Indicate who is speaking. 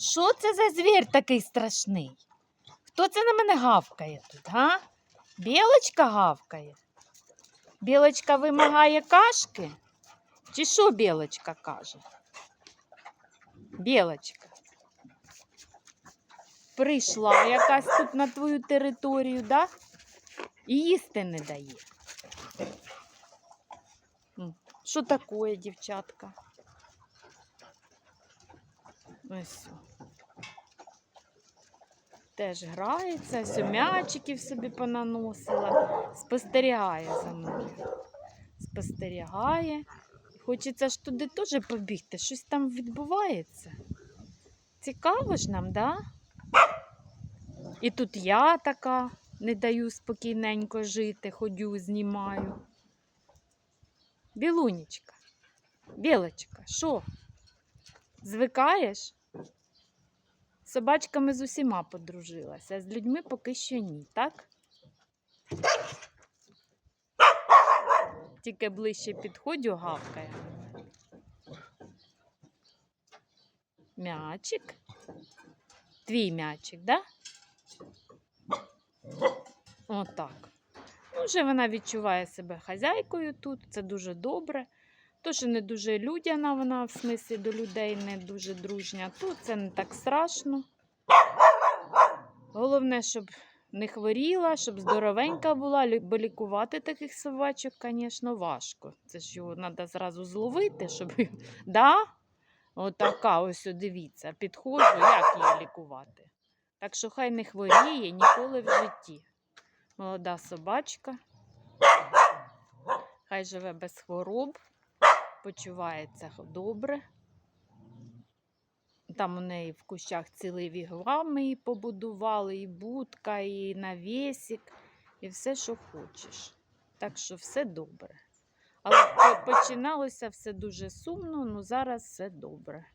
Speaker 1: Що це за звір такий страшний? Хто це на мене гавкає тут, га? Білочка гавкає? Білочка вимагає кашки? Чи що білочка каже? Білочка. Прийшла якась тут на твою територію, да? І їсти не дає. Що таке, дівчатка? Ось. Теж грається, ось м'ячиків собі понаносила. Спостерігає за мною. Спостерігає. Хочеться ж туди теж побігти. Щось там відбувається. Цікаво ж нам, да? І тут я така не даю спокійненько жити, ходю, знімаю. Білунечка, білочка, що? Звикаєш? Собачками з усіма подружилася, з людьми поки що ні, так? Тільки ближче підходю, гавкає. М'ячик. Твій м'ячик, да? Отак. Ну, вже вона відчуває себе хазяйкою тут, це дуже добре. То, що не дуже людяна вона, в смислі до людей не дуже дружня. Тут це не так страшно. Головне, щоб не хворіла, щоб здоровенька була, бо лікувати таких собачок, звісно, важко. Це ж його треба зразу зловити, щоб. Да? Отака, ось дивіться, підходжу, як її лікувати. Так що хай не хворіє ніколи в житті. Молода собачка. Хай живе без хвороб, почувається добре. Там у неї в кущах цілий вігвам ми її побудували, і будка, і навісік, і все, що хочеш. Так що все добре. Але починалося все дуже сумно, ну зараз все добре.